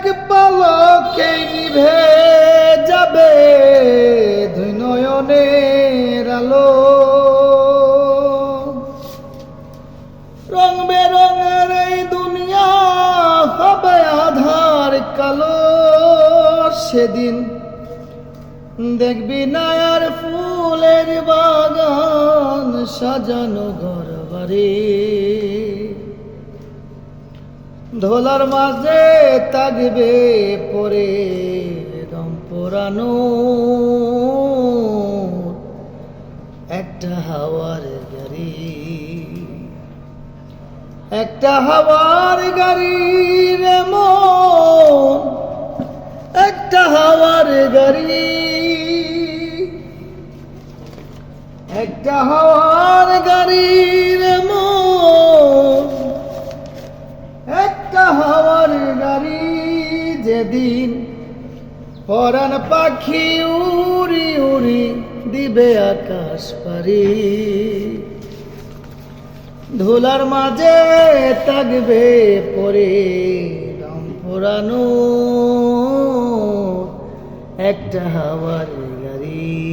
এক পলকে নিভে যাবে দুই নয়নের আলো। রং বেরঙের এই দুনিয়া হবে আধার কালো। সেদিন দেখবি নায়ার ফুলের বাগান সাজানো ঘর বাড়ি ধোলার মাঝে তাগবে পরে দম পোড়ানো। একটা হাওয়ার গাড়ি, একটা হাওয়ার গাড়ি রে একটা হাওয়ার গাড়ি, একটা হাওয়ার গাড়ি। যেদিন পরান পাখি উড়ি উড়ি দিবে আকাশ পারি। ধুলার মাঝে থাকবে পরে রং পোড়ানো একটা হাওয়ার গাড়ি।